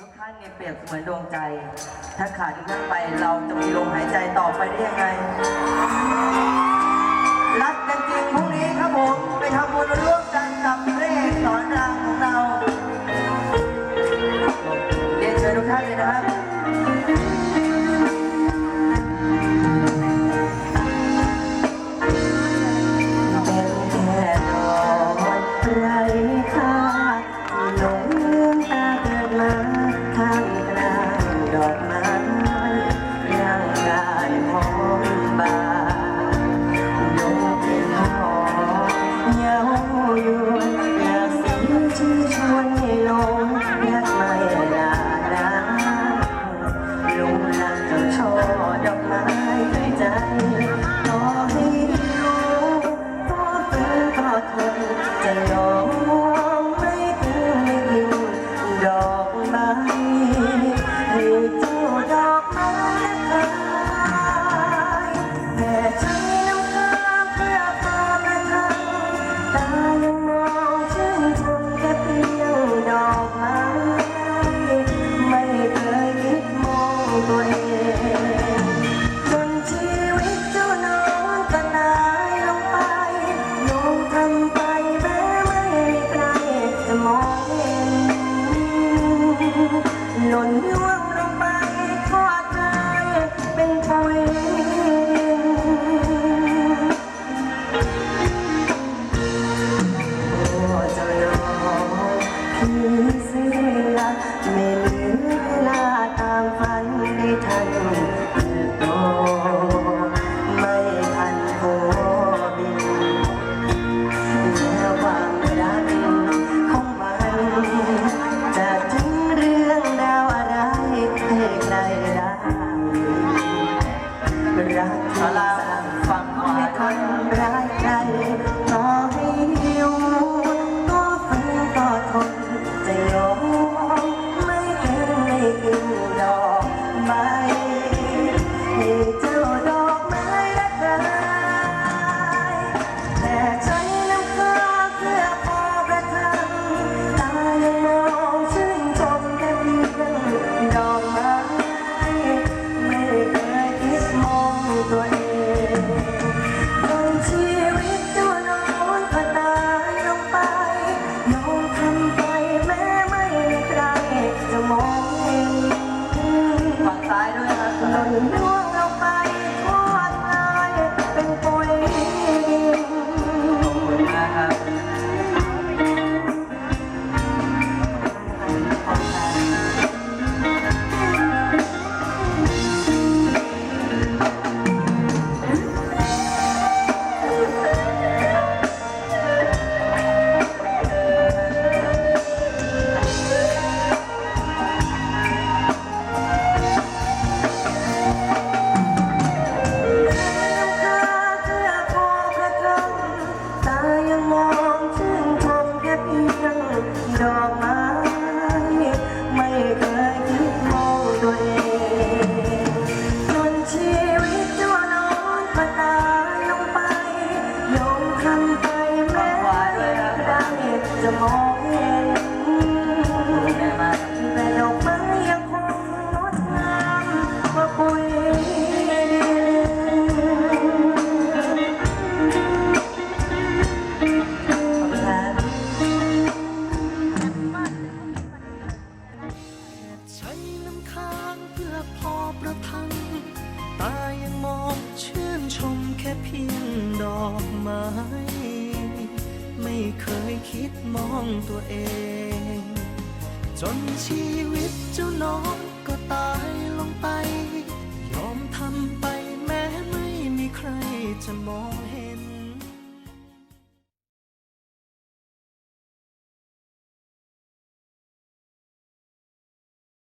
ทุกท่านเนี่ยเปรียบเหมือนดวงใจ ถ้าขาดทุกท่านไปเราจะมีลมหายใจต่อไปได้ยังไง ที่ชวนให้ลง ไปแม้ไม่ไกลจะมองเห็นหล่น่วงลงไปทอดกาเป็นปุ๋ยโอ้เจ้นองพี่เสือไม่ จะมอง คิดมองตัวเอง จนชีวิตเจ้าน้องก็ตายลงไป ยอมทำไปแม้ไม่มีใครจะมองเห็น